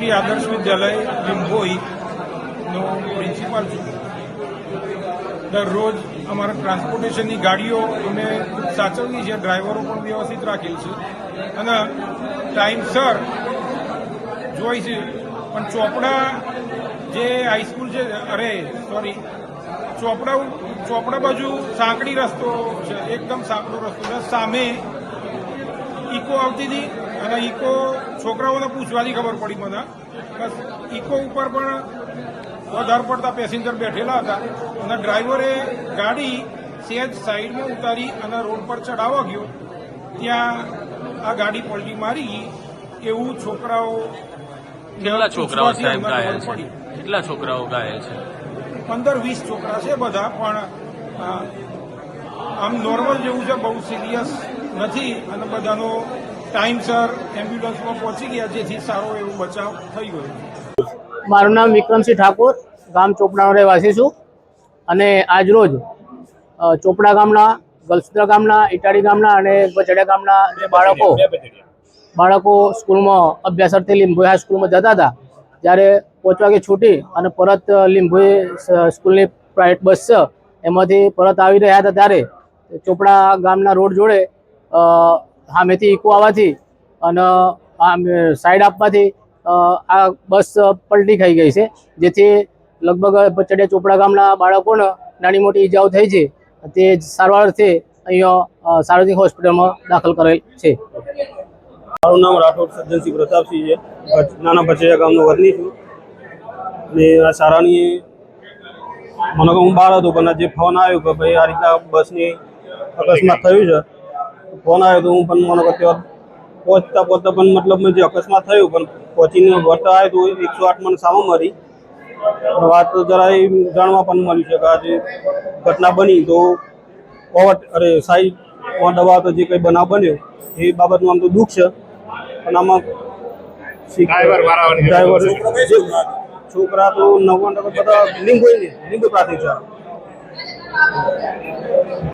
શ્રી આદર્શ વિદ્યાલય લીંબોઈનો પ્રિન્સિપાલ છું. દરરોજ અમારા ટ્રાન્સપોર્ટેશનની ગાડીઓ અમે સાચવવી છે, ડ્રાઈવરો પણ વ્યવસ્થિત રાખેલ છે. અને ટાઈમસર જોઈ છે, પણ ચોપડા જે હાઈસ્કૂલ છે, અરે સોરી ચોપડા ચોપડા બાજુ સાંકડી રસ્તો છે, એકદમ સાંકડો રસ્તો છે. સામે ઇકો આવતી હતી. અને ઇકો છોકરાઓને પૂછવાથી ખબર પડી મને. બસ ઇકો ઉપર પણ વધારે પડતા પેસેન્જર બેઠેલા હતા. અને ડ્રાઈવરે ગાડી સેજ સાઈડમાં ઉતારી અને રોડ પર ચડાવવા ગયો. ત્યાં આ ગાડી પલટી મારી. એવું છોકરાઓ કેટલા છોકરાઓ સાહેબ ઘાયલ છે? કેટલા છોકરાઓ ઘાયલ છે? પંદર વીસ છોકરા છે બધા પણ આમ નોર્મલ જેવું છે બહુ સિરિયસ નથી. અને બધાનો ટાઈમસર એમ્બ્યુલન્સમાં પહોંચી ગયા. જેથી સારો એવો બચાવ થઈ ગયો. મારું નામ વિક્રમસિંહ ઠાકોર, ગામ ચોપડાનો રહેવાસી છું. અને આજરોજ ચોપડા ગામના, ગલસુદ્રા ગામના, ઇટાડી ગામના અને બચડિયા ગામના જે બાળકો બાળકો સ્કૂલમાં અભ્યાસાર્થે લીંબોઈ હાઈસ્કૂલમાં જતા હતા, જ્યારે પાંચ વાગે છૂટી અને પરત લીંબોઈ સ્કૂલની પ્રાઇવેટ બસ છે, એમાંથી પરત આવી રહ્યા હતા ત્યારે, ચોપડા ગામના રોડ જોડે સામેથી ઇકો આવવાથી અને આમ સાઈડ આપવાથી આ બસ પલટી ખાઈ ગઈ છે. જેથી લગભગ પચડિયા ચોપડા ગામના બાળકોને નાની મોટી ઈજાઓ થઈ છે. તે સારવાર અર્થે અહીંયા સાર્વજનિક હોસ્પિટલમાં દાખલ કરેલ છે. મારું નામ રાઠોડ સજ્જનસિંહ પ્રતાપસિંહ છે. નાના ભચૈયા ગામનો વતની છું. અને આ શાળાની મને હું બહાર હતો પણ આજે ફોન આવ્યો કે ભાઈ આ રીતના બસની અકસ્માત થયું છે. ફોન આવ્યો તો હું પણ મને ત્યાં પહોંચતા પહોંચતા પણ મતલબ જે અકસ્માત થયું પણ પહોંચીને વળતા આવ્યો તો એકસો આઠ મને સામો મળી. વાત તો જરા જાણવા પણ મળ્યું છે કે આજે ઘટના બની તો ઓવર અરે સાઈડમાં દવા તો જે કંઈ બનાવ બન્યો એ બાબતમાં આમ તો દુઃખ છે. પણ આમાં ડ્રાઈવર છોકરા તો નવ્વાણું લિંગ હોય ને લિંગ પ્રાથમિક શાળા